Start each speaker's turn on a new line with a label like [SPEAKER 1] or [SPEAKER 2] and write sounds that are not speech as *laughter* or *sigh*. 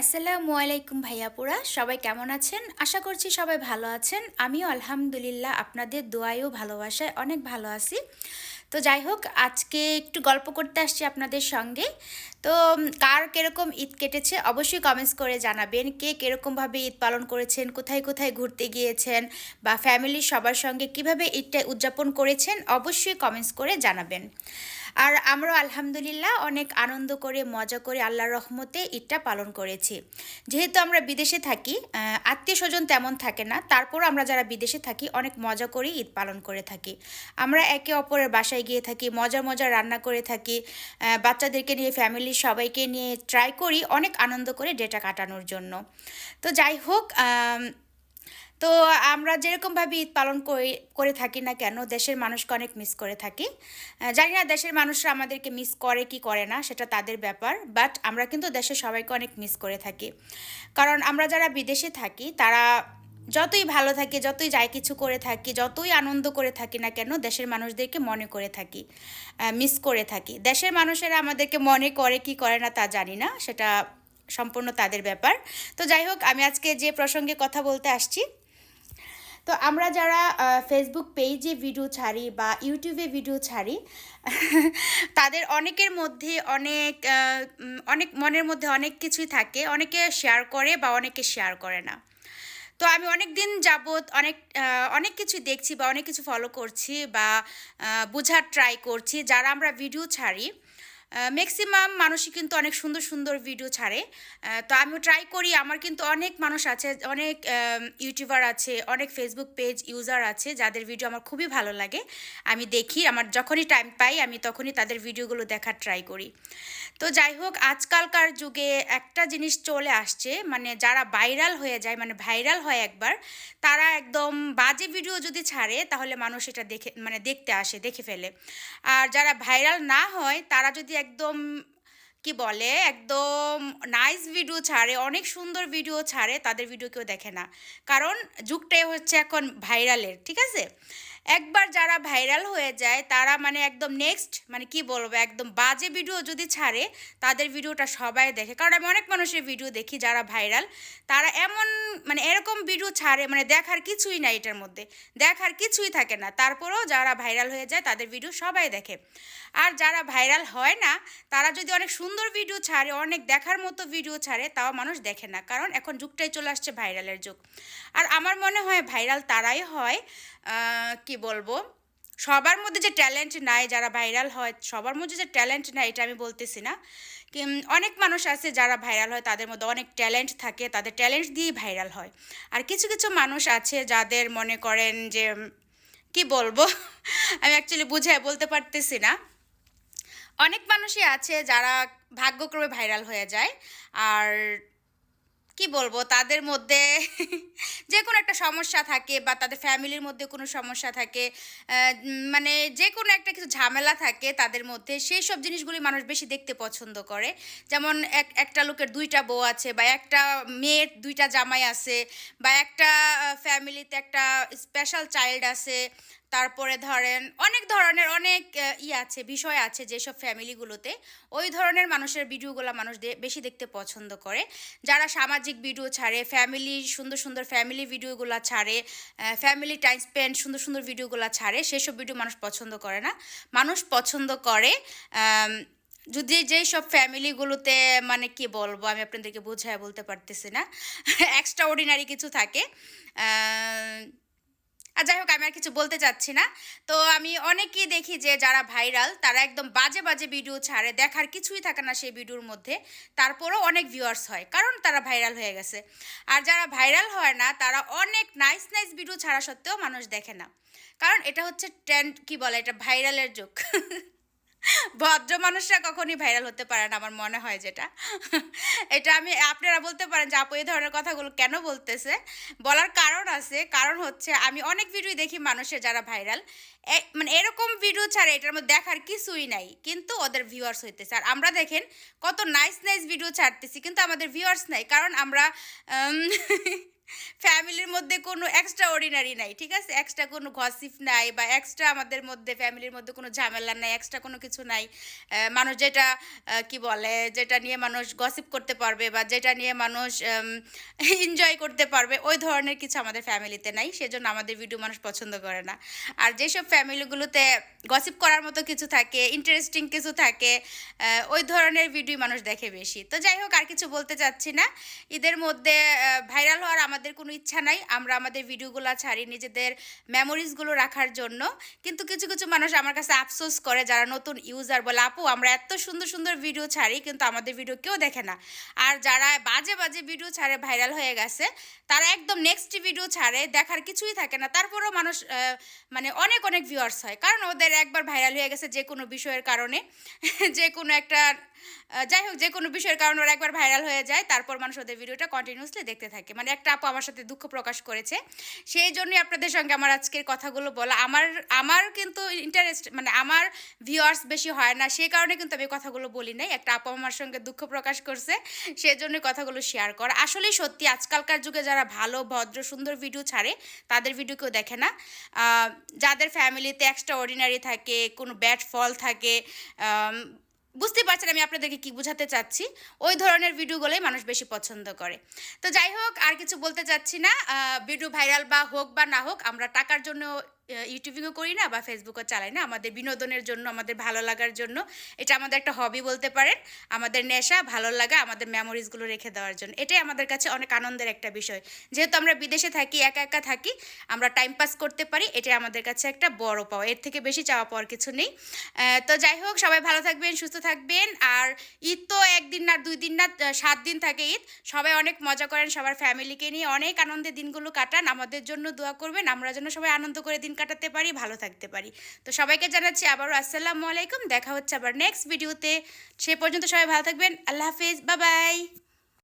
[SPEAKER 1] আসসালামু আলাইকুম ভাইয়াপুরা সবাই কেমন আছেন? আশা করছি সবাই ভালো আছেন। আমিও আলহামদুলিল্লাহ আপনাদের দোয়ায়ও ভালোবাসায় অনেক ভালো আছি। তো যাই হোক, আজকে একটু গল্প করতে আসছি আপনাদের সঙ্গে। তো কার কীরকম ঈদ কেটেছে অবশ্যই কমেন্টস করে জানাবেন। কে কীরকমভাবে ঈদ পালন করেছেন, কোথায় কোথায় ঘুরতে গিয়েছেন বা ফ্যামিলির সবার সঙ্গে কীভাবে ঈদটা উদযাপন করেছেন অবশ্যই কমেন্টস করে জানাবেন। আর আমরাও আলহামদুলিল্লাহ অনেক আনন্দ করে, মজা করে আল্লাহর রহমতে ঈদটা পালন করেছি। যেহেতু আমরা বিদেশে থাকি আত্মীয় স্বজন তেমন থাকে না তারপর আমরা যারা বিদেশে থাকি, অনেক মজা করে ঈদ পালন করে থাকি। আমরা একে অপরের বাসায় গিয়ে থাকি, মজা মজা রান্না করে থাকি বাচ্চাদেরকে নিয়ে ফ্যামিলির সবাইকে নিয়ে ট্রাই করি অনেক আনন্দ করে ডেটা কাটানোর জন্য। তো যাই হোক তো আমরা যেরকমভাবে ঈদ পালন করি থাকি না কেন, দেশের মানুষকে অনেক মিস করে থাকি। জানি না দেশের মানুষরা আমাদেরকে মিস করে কি করে না, সেটা তাদের ব্যাপার বাট আমরা কিন্তু দেশের সবাইকে অনেক মিস করে থাকি। কারণ আমরা যারা বিদেশে থাকি, তারা যতই ভালো থাকি, যতই যাই কিছু করে থাকি, যতই আনন্দ করে থাকি না কেন, দেশের মানুষদেরকে মনে করে থাকি মিস করে থাকি। দেশের মানুষেরা আমাদেরকে মনে করে কি করে না তা জানি না, সেটা সম্পূর্ণ তাদের ব্যাপার। তো যাই হোক, আমি আজকে যে প্রসঙ্গে কথা বলতে আসছি তো আমরা যারা ফেসবুক পেজে ভিডিও ছাড়ি বা ইউটিউবে ভিডিও ছাড়ি, *laughs* তাদের অনেকের মধ্যে অনেক অনেক মনের মধ্যে অনেক কিছুই থাকে। অনেকে শেয়ার করে বা অনেকে শেয়ার করে না। তো আমি অনেক দিন যাবৎ অনেক অনেক কিছু দেখছি বা অনেক কিছু ফলো করছি বা বোঝার ট্রাই করছি। যারা আমরা ভিডিও ছাড়ি ম্যাক্সিমাম মানুষই কিন্তু অনেক সুন্দর সুন্দর ভিডিও ছাড়ে। তো আমি ট্রাই করি। আমার কিন্তু অনেক মানুষ আছে, অনেক ইউটিউবার আছে, অনেক ফেসবুক পেজ ইউজার আছে, যাদের ভিডিও আমার খুবই ভালো লাগে। আমি দেখি, আমার যখনই টাইম পাই, আমি তখনই তাদের ভিডিওগুলো দেখার ট্রাই করি। তো যাই হোক, আজকালকার যুগে একটা জিনিস চলে আসছে মানে যারা ভাইরাল হয়ে যায় মানে ভাইরাল হয় একবার, তারা একদম বাজে ভিডিও যদি ছাড়ে, তাহলে মানুষ এটা দেখে মানে দেখতে আসে, দেখে ফেলে। আর যারা ভাইরাল না হয়, তারা যদি একদম, কি বলে, একদম নাইস ভিডিও ছাড়ে, অনেক সুন্দর ভিডিও ছাড়ে, তাদের ভিডিও কেউ দেখে না। কারণ যুগটাই হচ্ছে এখন ভাইরালের ঠিক আছে? একবার যারা ভাইরাল হয়ে যায়, তারা মানে একদম নেক্সট মানে কি বলব, একদম বাজে ভিডিও যদি ছাড়ে, তাদের ভিডিওটা সবাই দেখে। কারণ আমি অনেক মানুষের ভিডিও দেখি যারা ভাইরাল, তারা এমন মানে এরকম ভিডিও ছাড়ে মানে দেখার কিছুই নাই এটার মধ্যে। দেখার কিছুই থাকে না। তারপরেও যারা ভাইরাল হয়ে যায়, তাদের ভিডিও সবাই দেখে। আর যারা ভাইরাল হয় না, তারা যদি অনেক সুন্দর ভিডিও ছাড়ে, অনেক দেখার মতো ভিডিও ছাড়ে, তাও মানুষ দেখে না। কারণ এখন যুগটাই চলে আসছে ভাইরালের যুগ। আর আমার মনে হয় ভাইরাল তারাই হয় কি বলব? সবার মধ্যে যে ট্যালেন্ট নাই, যারা ভাইরাল হয়, সবার মধ্যে যে ট্যালেন্ট নাই, এটা আমি বলতেছি না। অনেক মানুষ আছে যারা ভাইরাল হয়, তাদের মধ্যে অনেক ট্যালেন্ট থাকে, তাদের ট্যালেন্ট দিয়েই ভাইরাল হয়। আর কিছু কিছু মানুষ আছে যাদের মনে করেন যে, কি বলব? *laughs* আমি অ্যাকচুয়ালি বুঝে বলতে পারতেছি না। অনেক মানুষই আছে যারা ভাগ্যক্রমে ভাইরাল হয়ে যায়, আর কি বলব, তাদের মধ্যে *laughs* যে কোনো একটা সমস্যা থাকে বা তাদের ফ্যামিলির মধ্যে কোনো সমস্যা থাকে মানে যে কোনো একটা কিছু ঝামেলা থাকে তাদের মধ্যে সেই সব জিনিসগুলি মানুষ বেশি দেখতে পছন্দ করে। যেমন এক, একটা লোকের দুইটা বউ আছে বা একটা মেয়ের দুইটা জামাই আছে বা একটা ফ্যামিলিতে একটা স্পেশাল চাইল্ড আছে তারপরে ধরেন অনেক ধরনের, অনেক ই আছে, বিষয় আছে যেসব ফ্যামিলিগুলোতে ওই ধরনের মানুষের ভিডিওগুলো মানুষ বেশি দেখতে পছন্দ করে। যারা সামাজিক ভিডিও ছাড়ে ফ্যামিলি সুন্দর সুন্দর ফ্যামিলি ভিডিওগুলো ছাড়ে ফ্যামিলি টাইম স্পেন্ড সুন্দর সুন্দর ভিডিওগুলো ছাড়ে, সেসব ভিডিও মানুষ পছন্দ করে না। মানুষ পছন্দ করে যদি যেই সব ফ্যামিলিগুলোতে মানে কি বলব, আমি আপনাদেরকে বুঝায় বলতে পারতেছি না। *laughs* এক্সট্রা অর্ডিনারি কিছু থাকে। আর যাই হোক, আমি আর কিছু বলতে চাচ্ছি না। তো আমি অনেকেই দেখি যে যারা ভাইরাল, তারা একদম বাজে বাজে ভিডিও ছাড়ে, দেখার কিছুই থাকে না সেই ভিডিওর মধ্যে। তারপরও অনেক ভিউয়ার্স হয়, কারণ তারা ভাইরাল হয়ে গেছে। আর যারা ভাইরাল হয় না, তারা অনেক নাইস নাইস ভিডিও ছাড়া সত্ত্বেও মানুষ দেখে না। কারণ এটা হচ্ছে ট্রেন্ড কি বলে, এটা ভাইরালের যুগ। *laughs* ভদ্র মানুষরা কখনই ভাইরাল হতে পারে না, আমার মনে হয় যেটা। এটা আমি, আপনারা বলতে পারেন যে আপু এই ধরনের কথাগুলো কেন বলতেছে? বলার কারণ আছে, কারণ হচ্ছে আমি অনেক ভিডিও দেখি মানুষের যারা ভাইরাল মানে এরকম ভিডিও ছাড়া এটার মধ্যে দেখার কিছুই নাই, কিন্তু ওদের ভিউয়ার্স হইতেছে। আর আমরা দেখেন কত নাইস নাইস ভিডিও ছাড়তেছি, কিন্তু আমাদের ভিউয়ার্স নাই, কারণ আমরা ফ্যামিলির মধ্যে কোনো এক্সট্রা অর্ডিনারি নাই, ঠিক আছে? এক্সট্রা কোনো গসিপ নাই বা এক্সট্রা আমাদের মধ্যে, ফ্যামিলির মধ্যে কোনো ঝামেলা নাই এক্সট্রা কোনো কিছু নাই। মানুষ যেটা কি বলে, যেটা নিয়ে মানুষ গসিপ করতে পারবে বা যেটা নিয়ে মানুষ এনজয় *laughs* করতে পারবে, ওই ধরনের কিছু আমাদের ফ্যামিলিতে নাই, সেজন্য আমাদের ভিডিও মানুষ পছন্দ করে না। আর যেসব ফ্যামিলিগুলোতে গসিপ করার মতো কিছু থাকে ইন্টারেস্টিং কিছু থাকে ওই ধরনের ভিডিও মানুষ দেখে বেশি। তো যাই হোক, আর কিছু বলতে চাচ্ছি না। ঈদের মধ্যে ভাইরাল হওয়ার আমাদের কোনো ইচ্ছা নাই, আমরা আমাদের ভিডিওগুলো ছাড়ি নিজেদের মেমোরিজগুলো রাখার জন্য। কিন্তু কিছু কিছু মানুষ আমার কাছে আফসোস করে, যারা নতুন ইউজার বলে, আপু, আমরা এত সুন্দর সুন্দর ভিডিও ছাড়ি, কিন্তু আমাদের ভিডিও কেউ দেখে না। আর যারা বাজে বাজে ভিডিও ছাড়ে ভাইরাল হয়ে গেছে, তারা একদম নেক্সট ভিডিও ছাড়ে, দেখার কিছুই থাকে না। তারপরেও মানুষ মানে অনেক অনেক ভিউয়ার্স হয়। কারণ ওদের একবার ভাইরাল হয়ে গেছে যে কোনো বিষয়ের কারণে। *laughs* যে কোনো একটা যাই হোক, যে কোনো বিষয়ের কারণে ওরা একবার ভাইরাল হয়ে যায়, তারপর মানুষ ওদের ভিডিওটা কন্টিনিউসলি দেখতে থাকে। মানে একটা আপু আমার সাথে দুঃখ প্রকাশ করেছে। সেই জন্যই আপনাদের সঙ্গে আমার আজকের কথাগুলো বলা। আমার আমার কিন্তু ইন্টারেস্ট মানে আমার ভিউয়ার্স বেশি হয় না, সেই কারণে কিন্তু আমি কথাগুলো বলি নাই। একটা আপু আমার সঙ্গে দুঃখ প্রকাশ করছে, সেই জন্যই কথাগুলো শেয়ার করা। আসলেই সত্যি, আজকালকার যুগে যারা ভালো, ভদ্র, সুন্দর ভিডিও ছাড়ে, তাদের ভিডিও কেউ দেখে না। যাদের ফ্যামিলিতে এক্সট্রা অর্ডিনারি থাকে, কোনো ব্যাড ফল থাকে বুঝতে পারছেন আমি আপনাদেরকে কি বোঝাতে চাচ্ছি। ওই ধরনের ভিডিওগুলোই মানুষ বেশি পছন্দ করে। তো যাই হোক, আর কিছু বলতে চাচ্ছি না। ভিডিও ভাইরাল বা হোক বা না হোক, আমরা টাকার জন্য ইউটিউবিংও করি না বা ফেসবুকও চালাই না। আমাদের বিনোদনের জন্য, আমাদের ভালো লাগার জন্য। এটা আমাদের একটা হবি বলতে পারেন। আমাদের নেশা, ভালো লাগা, আমাদের মেমোরিজগুলো রেখে দেওয়ার জন্য। এটাই আমাদের কাছে অনেক আনন্দের একটা বিষয়। যেহেতু আমরা বিদেশে থাকি, একা একা থাকি, আমরা টাইম পাস করতে পারি, এটাই আমাদের কাছে একটা বড় পাওয়া। এর থেকে বেশি চাওয়া পাওয়ার কিছু নেই। তো যাই হোক, সবাই ভালো থাকবেন, সুস্থ থাকবেন। আর ঈদ তো একদিন না, দুই দিন না সাত দিন থাকে ঈদ। সবাই অনেক মজা করেন, সবার ফ্যামিলিকে নিয়ে অনেক আনন্দে দিনগুলো কাটান। আমাদের জন্য দোয়া করবেন। আমরা যেন সবাই আনন্দ করে দিন কাটাতে পারি, ভালো থাকতে পারি। তো সবাইকে জানাচ্ছি আবারও আসসালামু আলাইকুম, দেখা হচ্ছে আবার নেক্সট ভিডিওতে সে পর্যন্ত সবাই ভালো থাকবেন, আল্লাহ হাফিজ বাবাই বাই